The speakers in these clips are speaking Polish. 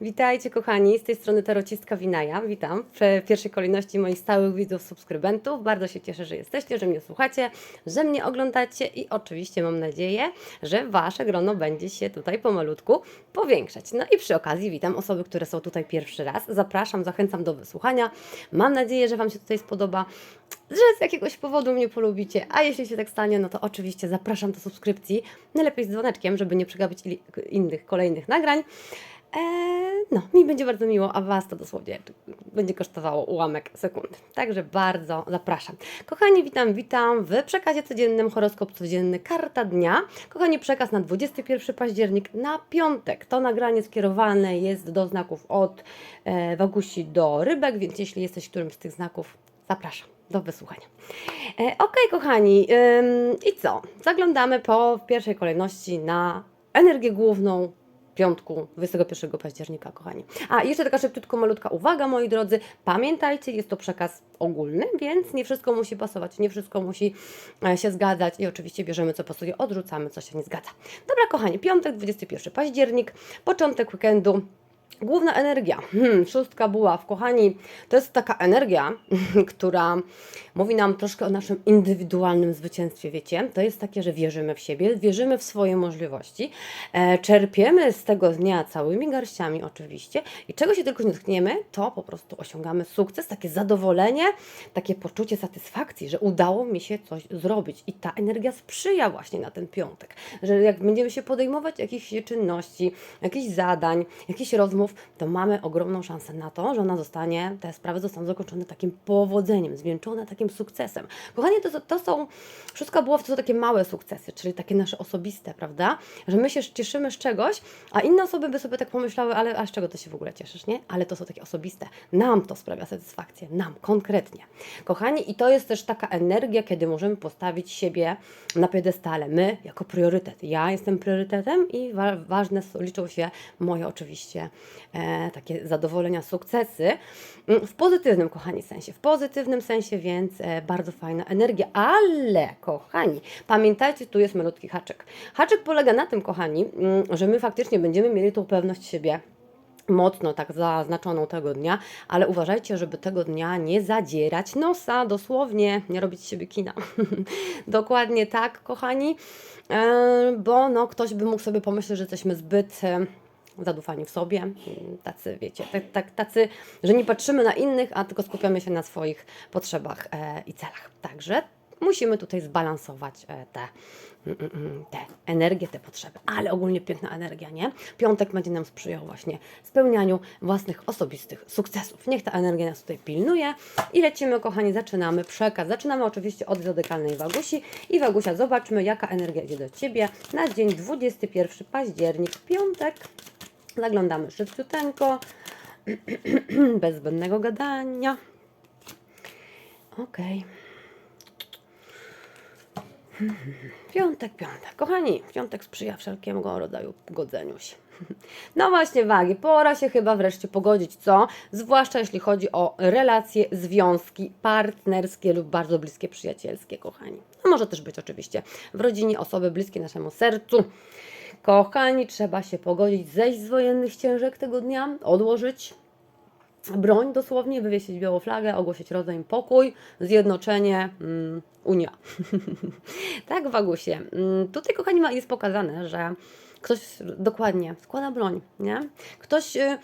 Witajcie kochani, z tej strony tarocistka Winaja. Witam w pierwszej kolejności moich stałych widzów, subskrybentów. Bardzo się cieszę, że jesteście, że mnie słuchacie, że mnie oglądacie i oczywiście mam nadzieję, że Wasze grono będzie się tutaj pomalutku powiększać. No i przy okazji witam osoby, które są tutaj pierwszy raz. Zapraszam, zachęcam do wysłuchania. Mam nadzieję, że Wam się tutaj spodoba, że z jakiegoś powodu mnie polubicie, a jeśli się tak stanie, no to oczywiście zapraszam do subskrypcji, najlepiej z dzwoneczkiem, żeby nie przegapić innych, kolejnych nagrań. Eee, no, mi będzie bardzo miło, a Was to dosłownie będzie kosztowało ułamek sekundy. Także bardzo zapraszam. Kochani, witam, witam w przekazie codziennym, horoskop codzienny, karta dnia. Kochani, przekaz na 21 październik, na piątek. To nagranie skierowane jest do znaków od e, Wagusi do Rybek, więc jeśli jesteś którymś z tych znaków, zapraszam do wysłuchania. E, Okej, kochani, ym, i co? Zaglądamy po w pierwszej kolejności na energię główną piątku 21 października, kochani. A jeszcze taka szybciutko malutka uwaga, moi drodzy. Pamiętajcie, jest to przekaz ogólny, więc nie wszystko musi pasować, nie wszystko musi e, się zgadzać i oczywiście bierzemy co pasuje, odrzucamy co się nie zgadza. Dobra, kochani, piątek 21 październik, początek weekendu. Główna energia, hmm, szóstka buław, kochani, to jest taka energia, która mówi nam troszkę o naszym indywidualnym zwycięstwie, wiecie? To jest takie, że wierzymy w siebie, wierzymy w swoje możliwości, e, czerpiemy z tego dnia całymi garściami oczywiście i czego się tylko nie dotkniemy, to po prostu osiągamy sukces, takie zadowolenie, takie poczucie satysfakcji, że udało mi się coś zrobić. I ta energia sprzyja właśnie na ten piątek, że jak będziemy się podejmować jakichś czynności, jakichś zadań, jakichś rozmów, to mamy ogromną szansę na to, że ona zostanie, te sprawy zostaną zakończone takim powodzeniem, zwieńczone takim sukcesem. Kochani, to, to są, wszystko było, to są takie małe sukcesy, czyli takie nasze osobiste, prawda? Że my się cieszymy z czegoś, a inne osoby by sobie tak pomyślały, ale a z czego to się w ogóle cieszysz, nie? Ale to są takie osobiste. Nam to sprawia satysfakcję, nam konkretnie. Kochani, i to jest też taka energia, kiedy możemy postawić siebie na piedestale. My jako priorytet. Ja jestem priorytetem i wa ważne liczą się moje oczywiście takie zadowolenia, sukcesy. Mm, W pozytywnym, kochani, sensie. W pozytywnym sensie, więc e, bardzo fajna energia. Ale, kochani, pamiętajcie, tu jest malutki haczyk. Haczyk polega na tym, kochani, mm, że my faktycznie będziemy mieli tą pewność siebie mocno tak zaznaczoną tego dnia, ale uważajcie, żeby tego dnia nie zadzierać nosa, dosłownie, nie robić siebie kina. Dokładnie tak, kochani, E, bo no, ktoś by mógł sobie pomyśleć, że jesteśmy zbyt e, zadufani w sobie, tacy, wiecie, tak, tak, tacy, że nie patrzymy na innych, a tylko skupiamy się na swoich potrzebach e, i celach. Także musimy tutaj zbalansować e, te, mm, mm, mm, te energię, te potrzeby. Ale ogólnie piękna energia, nie? Piątek będzie nam sprzyjał właśnie spełnianiu własnych osobistych sukcesów. Niech ta energia nas tutaj pilnuje i lecimy, kochani, zaczynamy przekaz. Zaczynamy oczywiście od zodiakalnej Wagusi i Wagusia, zobaczmy, jaka energia idzie do Ciebie na dzień 21 październik, piątek. Zaglądamy szybciuteńko, bez zbędnego gadania. Okej. Piątek, piątek. Kochani, piątek sprzyja wszelkiego rodzaju godzeniu się. No właśnie, wagi, pora się chyba wreszcie pogodzić, co? Zwłaszcza jeśli chodzi o relacje, związki partnerskie lub bardzo bliskie przyjacielskie, kochani. No może też być oczywiście w rodzinie osoby bliskie naszemu sercu. Kochani, trzeba się pogodzić, zejść z wojennych ścieżek tego dnia, odłożyć broń dosłownie, wywiesić białą flagę, ogłosić rozejm, pokój, zjednoczenie, mm, Unia. tak, Wagusie. Mm, tutaj, kochani, jest pokazane, że ktoś dokładnie składa broń, nie? Ktoś, y,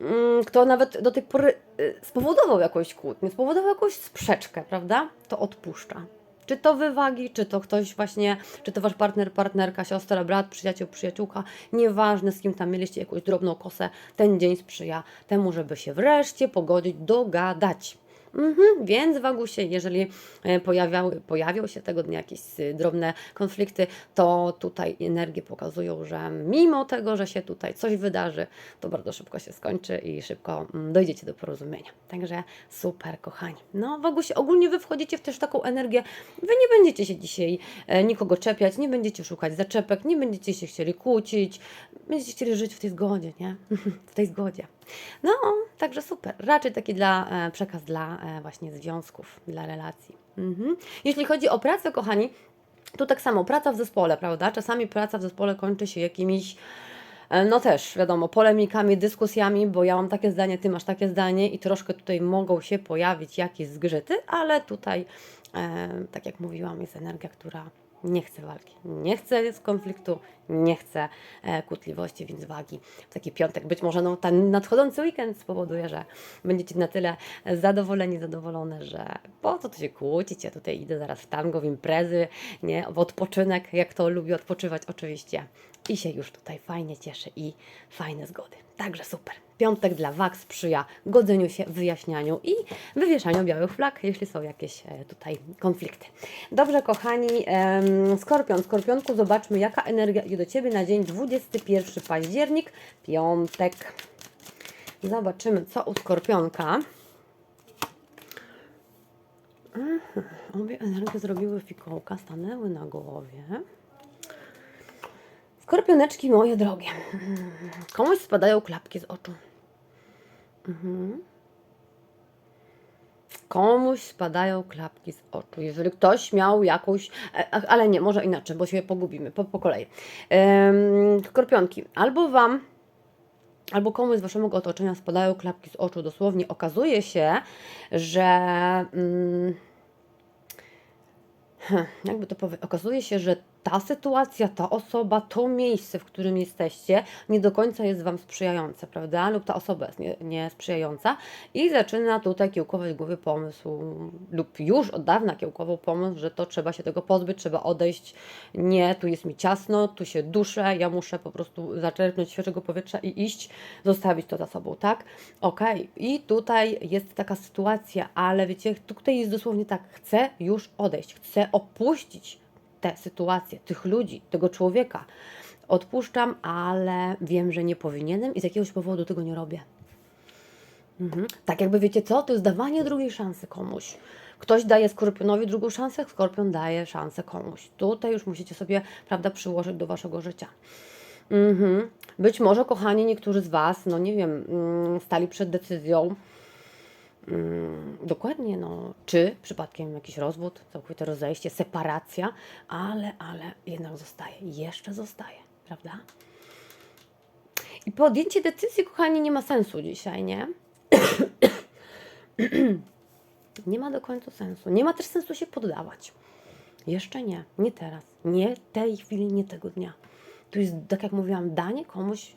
mm, kto nawet do tej pory y, spowodował jakąś kłótnię, spowodował jakąś sprzeczkę, prawda? To odpuszcza. Czy to wywagi, czy to ktoś właśnie, czy to wasz partner, partnerka, siostra, brat, przyjaciel, przyjaciółka, nieważne z kim tam mieliście jakąś drobną kosę, ten dzień sprzyja temu, żeby się wreszcie pogodzić, dogadać. Mhm, więc Wagusie, jeżeli e, pojawiały, pojawią się tego dnia jakieś y, drobne konflikty, to tutaj energie pokazują, że mimo tego, że się tutaj coś wydarzy, to bardzo szybko się skończy i szybko mm, dojdziecie do porozumienia. Także super, kochani. No, Wagusie, ogólnie Wy wchodzicie w też taką energię, Wy nie będziecie się dzisiaj e, nikogo czepiać, nie będziecie szukać zaczepek, nie będziecie się chcieli kłócić, będziecie chcieli żyć w tej zgodzie, nie? w tej zgodzie. No, także super. Raczej taki dla, e, przekaz dla e, właśnie związków, dla relacji. Mhm. Jeśli chodzi o pracę, kochani, tu tak samo, praca w zespole, prawda? Czasami praca w zespole kończy się jakimiś E, No też, wiadomo, polemikami, dyskusjami, bo ja mam takie zdanie, ty masz takie zdanie i troszkę tutaj mogą się pojawić jakieś zgrzyty, ale tutaj, e, tak jak mówiłam, jest energia, która nie chce walki, nie chce z konfliktu, nie chce e, kłótliwości, więc wagi w taki piątek. Być może no, ten nadchodzący weekend spowoduje, że będziecie na tyle zadowoleni, zadowolone, że po co tu się kłócić, ja tutaj idę zaraz w tango, w imprezy, nie, w odpoczynek, jak to lubię odpoczywać oczywiście. I się już tutaj fajnie cieszę i fajne zgody. Także super. Piątek dla wag sprzyja godzeniu się, wyjaśnianiu i wywieszaniu białych flag, jeśli są jakieś e, tutaj konflikty. Dobrze, kochani, Skorpion, Skorpionku, zobaczmy jaka energia idzie do Ciebie na dzień 21 październik, piątek. Zobaczymy, co u Skorpionka. Aha, obie energie zrobiły fikołka, stanęły na głowie. Skorpioneczki moje drogie. Komuś spadają klapki z oczu. Mhm. Komuś spadają klapki z oczu. Jeżeli ktoś miał jakąś, e, ale nie, może inaczej, bo się pogubimy po, po kolei. Em, Skorpionki, albo Wam, albo komuś z Waszego otoczenia spadają klapki z oczu. Dosłownie okazuje się, że. Mm, Hm, jakby to powiedzieć, okazuje się, że ta sytuacja, ta osoba, to miejsce, w którym jesteście, nie do końca jest Wam sprzyjające, prawda? Lub ta osoba jest nie, nie sprzyjająca i zaczyna tutaj kiełkować w głowie pomysł, lub już od dawna kiełkował pomysł, że to trzeba się tego pozbyć, trzeba odejść. Nie, tu jest mi ciasno, tu się duszę, ja muszę po prostu zaczerpnąć świeżego powietrza i iść, zostawić to za sobą, tak? Okej, i tutaj jest taka sytuacja, ale wiecie, tutaj jest dosłownie tak, chcę już odejść, chcę opuścić tę sytuację, tych ludzi, tego człowieka. Odpuszczam, ale wiem, że nie powinienem i z jakiegoś powodu tego nie robię. Mhm. Tak jakby wiecie co, to jest dawanie drugiej szansy komuś. Ktoś daje skorpionowi drugą szansę, skorpion daje szansę komuś. Tutaj już musicie sobie, prawda, przyłożyć do waszego życia. Mhm. Być może, kochani, niektórzy z Was, no nie wiem, mm, stali przed decyzją, Mm, dokładnie, no, czy przypadkiem jakiś rozwód, całkowite rozejście, separacja, ale, ale jednak zostaje, jeszcze zostaje, prawda? I podjęcie decyzji, kochani, nie ma sensu dzisiaj, nie? nie ma do końca sensu. Nie ma też sensu się poddawać. Jeszcze nie, nie teraz, nie tej chwili, nie tego dnia. Tu jest, tak jak mówiłam, danie komuś,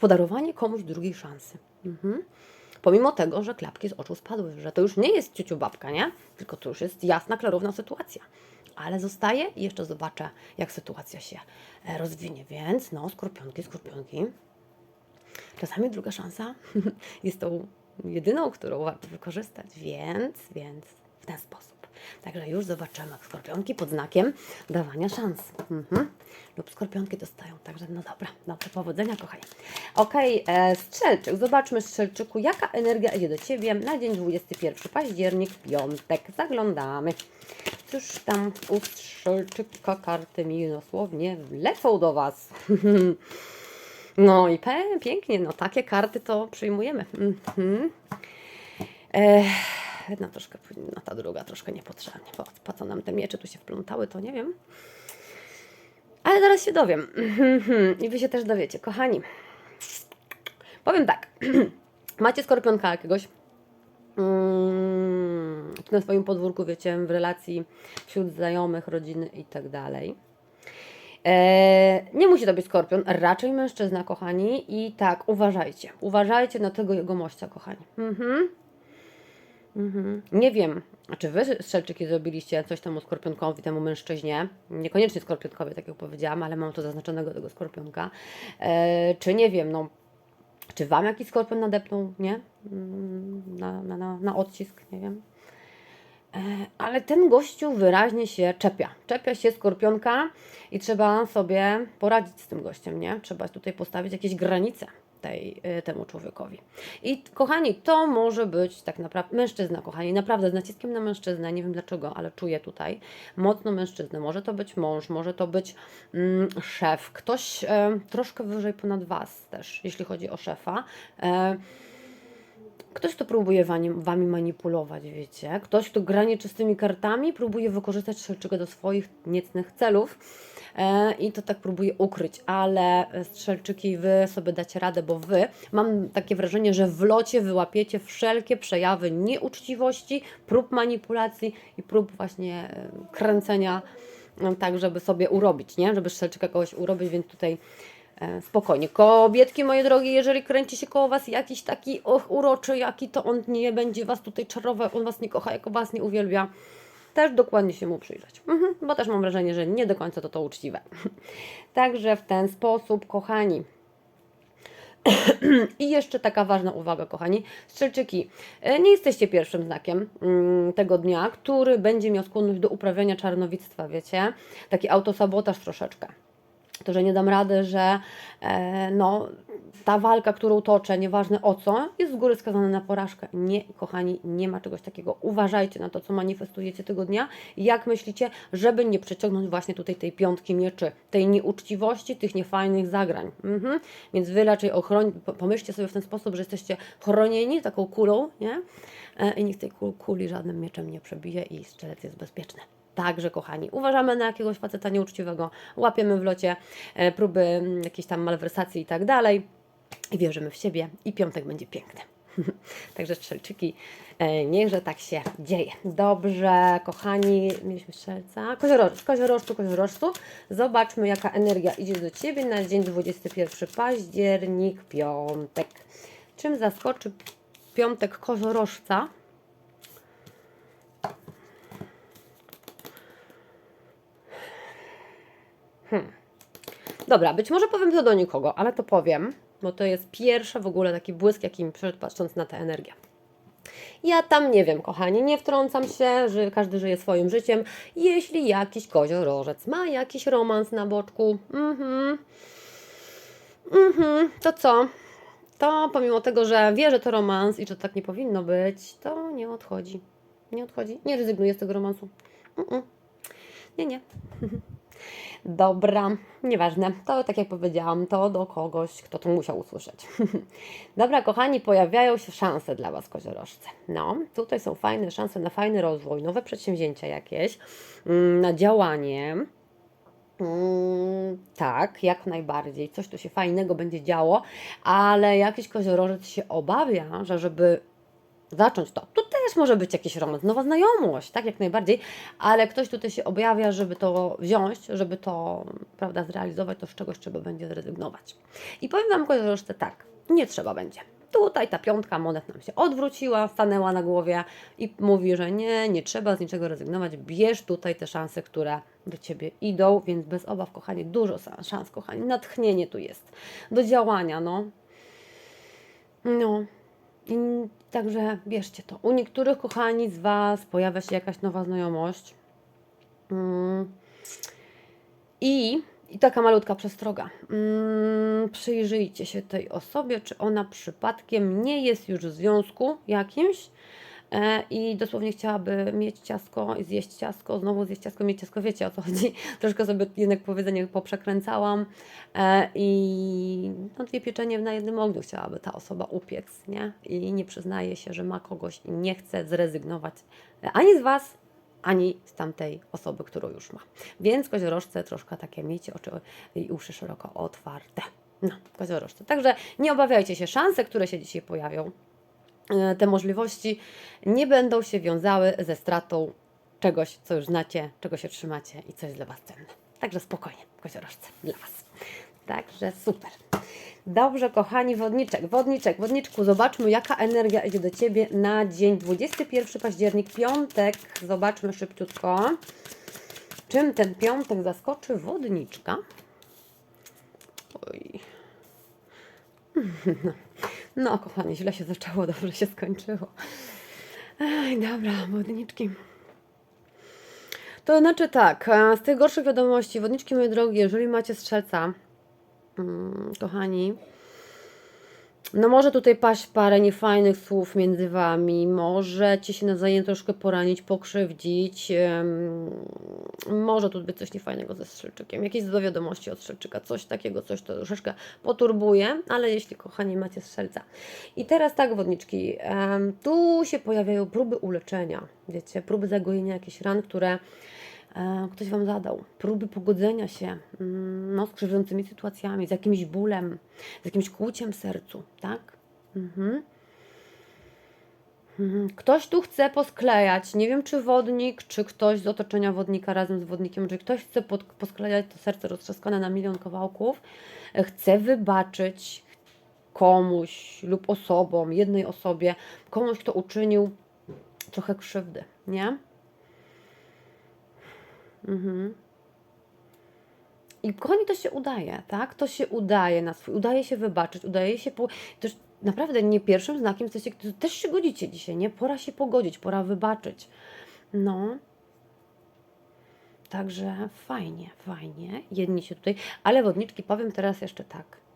podarowanie komuś drugiej szansy. Mhm. Pomimo tego, że klapki z oczu spadły, że to już nie jest ciuciu babka, nie? Tylko to już jest jasna, klarowna sytuacja. Ale zostaje i jeszcze zobaczę, jak sytuacja się e, rozwinie. Więc no, skorpionki, skorpionki. Czasami druga szansa jest tą jedyną, którą warto wykorzystać, więc, więc w ten sposób. Także już zobaczymy skorpionki pod znakiem dawania szans. Mhm. Lub skorpionki dostają, także no dobra, dobra, powodzenia kochani. Okej, e, Strzelczyk, zobaczmy Strzelczyku, jaka energia idzie do Ciebie na dzień 21 październik, piątek. Zaglądamy. Cóż tam u Strzelczyka karty mi dosłownie lecą do Was. No i pięknie, no takie karty to przyjmujemy. Mhm. Ech, jedna troszkę, no ta druga troszkę niepotrzebnie. Po, po co nam te miecze tu się wplątały, to nie wiem. Ale zaraz się dowiem. I Wy się też dowiecie. Kochani, powiem tak. Macie skorpionka jakiegoś, mm, czy na swoim podwórku, wiecie, w relacji wśród znajomych, rodziny i tak dalej. E, nie musi to być skorpion, raczej mężczyzna, kochani. I tak, uważajcie. Uważajcie na tego jego mościa, kochani. Mhm. Mhm. Nie wiem, czy wy strzelczyki zrobiliście coś temu skorpionkowi, temu mężczyźnie. Niekoniecznie skorpionkowi, tak jak powiedziałam, ale mam to zaznaczonego tego skorpionka. E, czy nie wiem, no. Czy wam jakiś skorpion nadepnął, nie? Mm, Na, na, na, na odcisk, nie wiem. E, Ale ten gościu wyraźnie się czepia. Czepia się skorpionka i trzeba sobie poradzić z tym gościem, nie? Trzeba tutaj postawić jakieś granice tej, y, temu człowiekowi. I kochani, to może być tak naprawdę mężczyzna, kochani, naprawdę z naciskiem na mężczyznę, nie wiem dlaczego, ale czuję tutaj mocno mężczyznę. Może to być mąż, może to być mm, szef, ktoś e, troszkę wyżej ponad Was też, jeśli chodzi o szefa. E, Ktoś, kto próbuje wami, manipulować, wiecie, ktoś, kto gra nieczystymi kartami, próbuje wykorzystać strzelczyka do swoich niecnych celów e, i to tak próbuje ukryć, ale strzelczyki, wy sobie dacie radę, bo wy, mam takie wrażenie, że w locie wyłapiecie wszelkie przejawy nieuczciwości, prób manipulacji i prób właśnie e, kręcenia no, tak, żeby sobie urobić, nie? Żeby strzelczyka kogoś urobić, więc tutaj e, spokojnie. Kobietki moje drogie, jeżeli kręci się koło Was jakiś taki och, uroczy, jaki to on nie będzie Was tutaj czarował, on Was nie kocha, jako Was nie uwielbia, też dokładnie się mu przyjrzeć. Mhm, bo też mam wrażenie, że nie do końca to to uczciwe. Także w ten sposób, kochani, i jeszcze taka ważna uwaga, kochani. Strzelczyki, e, nie jesteście pierwszym znakiem mm, tego dnia, który będzie miał skłonność do uprawiania czarnowictwa, wiecie? Taki autosabotaż troszeczkę. To, że nie dam rady, że e, no, ta walka, którą toczę, nieważne o co, jest z góry skazana na porażkę. Nie, kochani, nie ma czegoś takiego. Uważajcie na to, co manifestujecie tego dnia. Jak myślicie, żeby nie przeciągnąć właśnie tutaj tej piątki mieczy, tej nieuczciwości, tych niefajnych zagrań. Mhm. Więc wy raczej ochroń, po- pomyślcie sobie w ten sposób, że jesteście chronieni taką kulą, nie? E, I nikt tej kul- kuli żadnym mieczem nie przebije i strzelec jest bezpieczny. Także, kochani, uważamy na jakiegoś faceta nieuczciwego, łapiemy w locie e, próby mm, jakiejś tam malwersacji i tak dalej i wierzymy w siebie i piątek będzie piękny. Także strzelczyki, e, niechże tak się dzieje. Dobrze, kochani, mieliśmy strzelca. Koziorożec, koziorożcu, koziorożcu. Zobaczmy, jaka energia idzie do Ciebie na dzień 21 październik, piątek. Czym zaskoczy piątek koziorożca? Dobra, być może powiem to do nikogo, ale to powiem, bo to jest pierwszy w ogóle taki błysk, jaki mi przyszedł patrząc na tę energię. Ja tam nie wiem, kochani, nie wtrącam się, że każdy żyje swoim życiem. Jeśli jakiś koziorożec ma jakiś romans na boczku, mhm, mhm, to co? To pomimo tego, że wie, że to romans i że tak nie powinno być, to nie odchodzi. Nie odchodzi, nie rezygnuje z tego romansu. Mm-mm. Nie, nie. Dobra, nieważne. To tak jak powiedziałam, to do kogoś, kto to musiał usłyszeć. Dobra, kochani, pojawiają się szanse dla Was, koziorożce. No, tutaj są fajne szanse na fajny rozwój, nowe przedsięwzięcia jakieś, mm, na działanie. Mm, tak, jak najbardziej. Coś tu się fajnego będzie działo, ale jakiś koziorożec się obawia, że żeby zacząć to. Tu też może być jakiś romans, nowa znajomość, tak jak najbardziej, ale ktoś tutaj się objawia, żeby to wziąć, żeby to, prawda, zrealizować, to z czegoś trzeba będzie zrezygnować. I powiem Wam, koziorożce, tak, nie trzeba będzie. Tutaj ta piątka monet nam się odwróciła, stanęła na głowie i mówi, że nie, nie trzeba z niczego rezygnować, bierz tutaj te szanse, które do Ciebie idą, więc bez obaw, kochani, dużo szans, kochani, natchnienie tu jest do działania, no. No, także bierzcie to. U niektórych kochani z Was pojawia się jakaś nowa znajomość. Mm. I, I taka malutka przestroga. Mm, przyjrzyjcie się tej osobie, czy ona przypadkiem nie jest już w związku jakimś i dosłownie chciałaby mieć ciasko zjeść ciasko, znowu zjeść ciasko, mieć ciasko, wiecie o co chodzi. Troszkę sobie jednak powiedzenie poprzekręcałam e, i no, dwie pieczenie na jednym ogniu chciałaby ta osoba upiec, nie? I nie przyznaje się, że ma kogoś i nie chce zrezygnować e, ani z Was, ani z tamtej osoby, którą już ma. Więc koziorożce troszkę takie miejcie oczy i uszy szeroko otwarte. No, koziorożce. Także nie obawiajcie się, szanse, które się dzisiaj pojawią, e, te możliwości nie będą się wiązały ze stratą czegoś, co już znacie, czego się trzymacie i co jest dla Was cenne. Także spokojnie, koziorożce, dla Was. Także super. Dobrze, kochani, wodniczek, wodniczek, wodniczku, zobaczmy, jaka energia idzie do Ciebie na dzień 21 październik, piątek. Zobaczmy szybciutko, czym ten piątek zaskoczy wodniczka. Oj. No, kochani, źle się zaczęło, dobrze się skończyło. Ej, dobra, wodniczki. To znaczy tak, e, z tych gorszych wiadomości, wodniczki moje drogie, jeżeli macie strzelca, mm, kochani, No może tutaj paść parę niefajnych słów między Wami, możecie się nawzajem troszkę poranić, pokrzywdzić, może tu być coś niefajnego ze strzelczykiem, jakieś złe wiadomości od strzelczyka, coś takiego, coś to troszeczkę poturbuje, ale jeśli kochani macie strzelca. I teraz tak wodniczki, tu się pojawiają próby uleczenia, wiecie, próby zagojenia jakichś ran, które ktoś Wam zadał, próby pogodzenia się mm, no, z krzywdzącymi sytuacjami, z jakimś bólem, z jakimś kłuciem w sercu, tak? Mhm. Mhm. Ktoś tu chce posklejać, nie wiem czy wodnik, czy ktoś z otoczenia wodnika razem z wodnikiem, czy ktoś chce pod, posklejać to serce roztrzaskane na milion kawałków, e, chce wybaczyć komuś lub osobom, jednej osobie, komuś, kto uczynił trochę krzywdy, nie? Mhm. I kochani, to się udaje, tak? To się udaje na swój, udaje się wybaczyć, udaje się. Po... Też naprawdę nie pierwszym znakiem jesteście, to też się godzicie dzisiaj, nie? Pora się pogodzić, pora wybaczyć. No. Także fajnie, fajnie. Jedni się tutaj, ale wodniczki, powiem teraz jeszcze tak.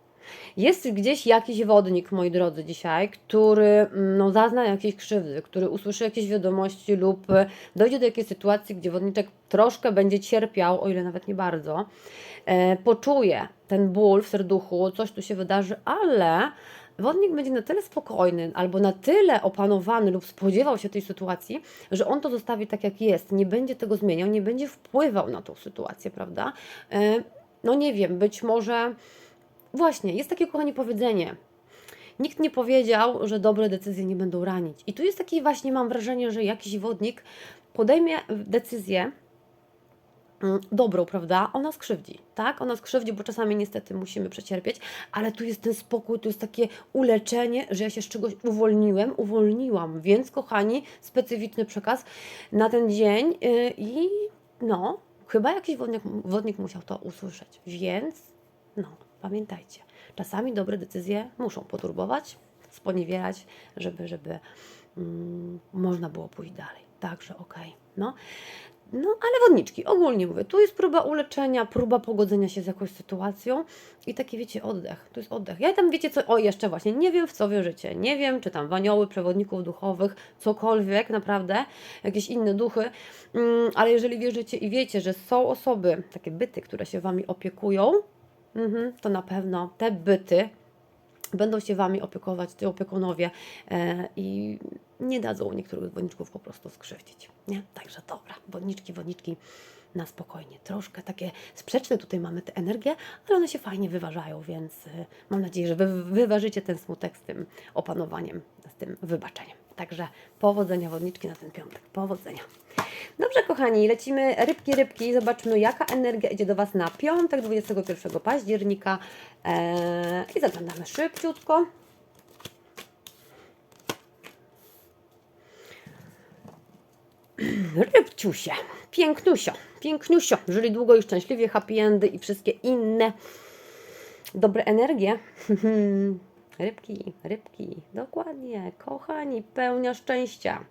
Jest gdzieś jakiś wodnik, moi drodzy, dzisiaj, który mm, no, zazna jakiejś krzywdy, który usłyszy jakieś wiadomości lub e, dojdzie do jakiejś sytuacji, gdzie wodniczek troszkę będzie cierpiał, o ile nawet nie bardzo, e, poczuje ten ból w serduchu, coś tu się wydarzy, ale wodnik będzie na tyle spokojny albo na tyle opanowany lub spodziewał się tej sytuacji, że on to zostawi tak, jak jest, nie będzie tego zmieniał, nie będzie wpływał na tą sytuację, prawda? E, no nie wiem, być może Właśnie, jest takie kochanie powiedzenie. Nikt nie powiedział, że dobre decyzje nie będą ranić. I tu jest taki właśnie, mam wrażenie, że jakiś wodnik podejmie decyzję mm, dobrą, prawda? Ona skrzywdzi, tak? Ona skrzywdzi, bo czasami niestety musimy przecierpieć, ale tu jest ten spokój, tu jest takie uleczenie, że ja się z czegoś uwolniłem, uwolniłam. Więc, kochani, specyficzny przekaz na ten dzień yy, i no, chyba jakiś wodnik, wodnik musiał to usłyszeć. Więc, no, Pamiętajcie, czasami dobre decyzje muszą poturbować, sponiewierać, żeby, żeby mm, można było pójść dalej. Także okej. Okay. No. No, ale wodniczki, ogólnie mówię, tu jest próba uleczenia, próba pogodzenia się z jakąś sytuacją i taki, wiecie, oddech, to jest oddech. Ja tam, wiecie co, o jeszcze właśnie, nie wiem w co wierzycie, nie wiem, czy tam w anioły, przewodników duchowych, cokolwiek, naprawdę, jakieś inne duchy, mm, ale jeżeli wierzycie i wiecie, że są osoby, takie byty, które się Wami opiekują, Mhm, to na pewno te byty będą się Wami opiekować, Ty opiekunowie e, i nie dadzą niektórych wodniczków po prostu skrzywdzić. Nie? Także dobra, wodniczki, wodniczki na spokojnie. Troszkę takie sprzeczne tutaj mamy te energie, ale one się fajnie wyważają, więc e, mam nadzieję, że Wy wyważycie ten smutek z tym opanowaniem, z tym wybaczeniem. Także powodzenia wodniczki na ten piątek. Powodzenia. Dobrze, kochani, lecimy rybki, rybki. Zobaczmy, jaka energia idzie do Was na piątek, 21 października. Eee, I zaglądamy szybciutko. Rybciusie, piękniusio, piękniusio. Żyli długo i szczęśliwie, happy endy i wszystkie inne dobre energie. Rybki, rybki, dokładnie, kochani, pełnia szczęścia.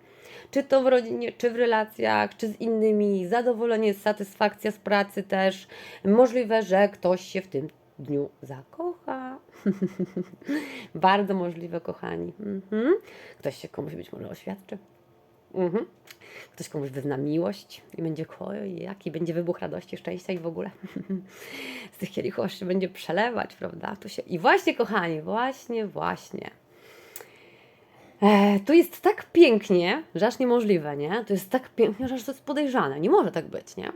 Czy to w rodzinie, czy w relacjach, czy z innymi, zadowolenie, satysfakcja z pracy też. Możliwe, że ktoś się w tym dniu zakocha. Bardzo możliwe, kochani. Mhm. Ktoś się komuś być może oświadczy. Mhm. Ktoś komuś wyzna miłość i będzie oj, jaki będzie wybuch radości, szczęścia i w ogóle z tych kielichów się będzie przelewać, prawda? Tu się... I właśnie, kochani, właśnie, właśnie. E, tu jest tak pięknie, że aż niemożliwe, nie? To jest tak pięknie, że aż to jest podejrzane. Nie może tak być, nie?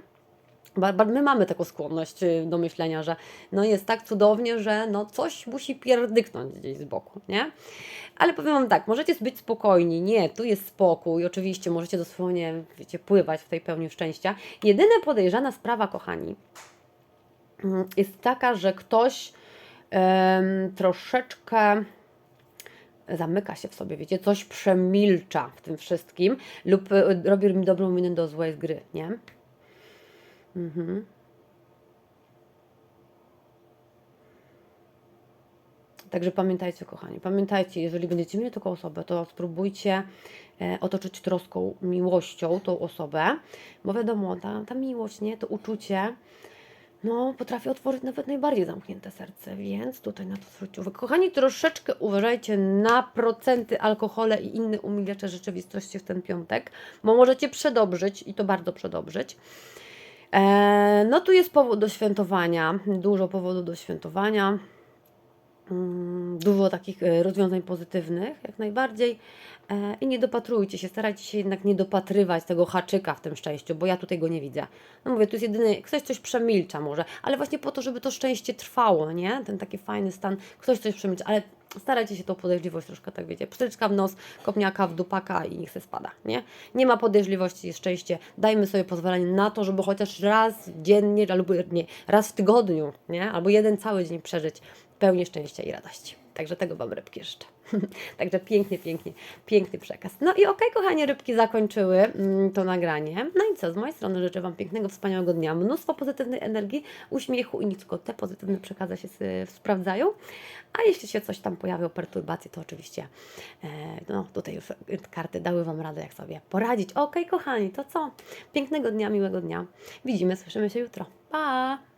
My mamy taką skłonność y, do myślenia, że no jest tak cudownie, że no coś musi pierdyknąć gdzieś z boku, nie? Ale powiem Wam tak, możecie być spokojni, nie, tu jest spokój, oczywiście możecie dosłownie, wiecie, pływać w tej pełni szczęścia. Jedyna podejrzana sprawa, kochani, mm, jest taka, że ktoś troszeczkę zamyka się w sobie, wiecie, coś przemilcza w tym wszystkim lub y, robi mi dobrą minę do złej gry, nie? Mhm. Także pamiętajcie, kochani, pamiętajcie, jeżeli będziecie mieli taką osobę, to spróbujcie e, otoczyć troską, miłością tą osobę, bo wiadomo, ta, ta miłość, nie, to uczucie no, potrafi otworzyć nawet najbardziej zamknięte serce, więc tutaj na to zwróćcie uwagę. Kochani, troszeczkę uważajcie na procenty alkohole i inne umilacze rzeczywistości w ten piątek, bo możecie przedobrzyć i to bardzo przedobrzyć. E, no tu jest powód do świętowania, dużo powodu do świętowania. Mm, Dużo takich e, rozwiązań pozytywnych, jak najbardziej. E, I nie dopatrujcie się, starajcie się jednak nie dopatrywać tego haczyka w tym szczęściu, bo ja tutaj go nie widzę. No mówię, tu jest jedyny, ktoś coś przemilcza może, ale właśnie po to, żeby to szczęście trwało, nie? Ten taki fajny stan, ktoś coś przemilcza, ale starajcie się tą podejrzliwość troszkę, tak wiecie, pstryczka w nos, kopniaka w dupaka i niech se spada, nie? Nie ma podejrzliwości, jest szczęście, dajmy sobie pozwolenie na to, żeby chociaż raz dziennie, albo nie, raz w tygodniu, nie? Albo jeden cały dzień przeżyć pełnię szczęścia i radości. Także tego Wam rybki życzę. Także pięknie, pięknie, piękny przekaz. No i okej, kochanie rybki zakończyły mm, to nagranie. No i co, z mojej strony życzę Wam pięknego, wspaniałego dnia, mnóstwo pozytywnej energii, uśmiechu i nic, tylko te pozytywne przekazy się y, sprawdzają. A jeśli się coś tam pojawią, perturbacje, to oczywiście e, no tutaj już karty dały Wam radę, jak sobie poradzić. Okej, kochani, to co? Pięknego dnia, miłego dnia. Widzimy, słyszymy się jutro. Pa!